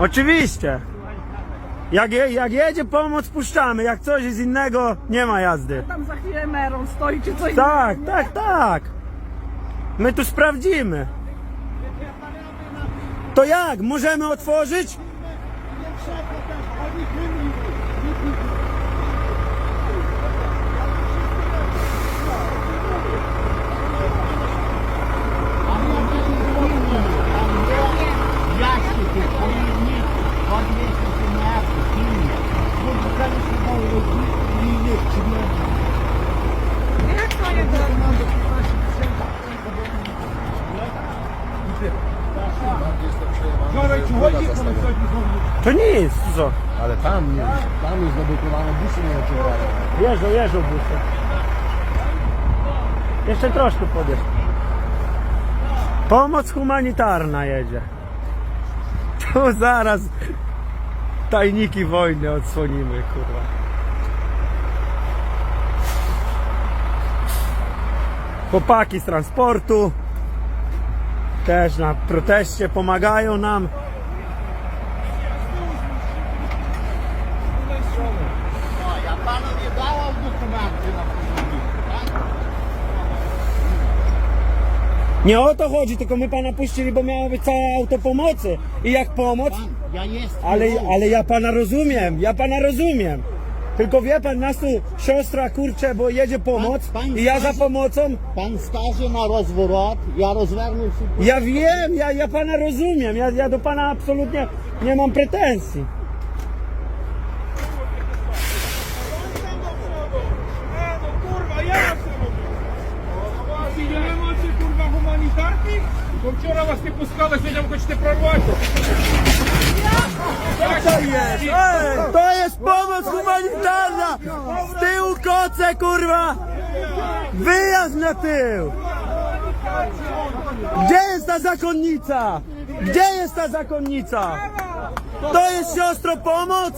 Oczywiście. Jak, je, jak jedzie pomoc, puszczamy. Jak coś jest innego, nie ma jazdy. Tam za chwilę Meron stoi czy coś. Tak, tak, tak. My tu sprawdzimy. To jak? Możemy otworzyć? Wczoraj ci chodzi, nie To nic, co? Ale tam, nie, tam jest zablokowane, busy nie otwierają. Jeżdżą, jeżdżą busy. Jeszcze troszkę podjedź. Pomoc humanitarna jedzie. Tu zaraz tajniki wojny odsłonimy, kurwa. Chłopaki z transportu też na proteście pomagają nam. Ja panu nie dałam dokumenty na później? Nie o to chodzi, tylko my pana puścili, bo miało być całe auto pomocy. I jak pomoc, Pan, ja jestem. Ale, ale ja pana rozumiem, ja pana rozumiem. Tylko wie pan, nas tu siostra kurczę, bo jedzie pomoc Pan- pan i ja za pomocą. Pan skaże na rozwrót, ja rozwernę się. Ja wiem, ja, ja pana rozumiem, ja, ja do pana absolutnie nie mam pretensji. No kurwa, ja kurwa? Bo wczoraj was nie puszczałem, wiedział, choć te prorwacie. Co to jest? Humanitarna! Z tyłu koce, kurwa! Wyjazd na tył! Gdzie jest ta zakonnica? Gdzie jest ta zakonnica? To jest siostro pomoc?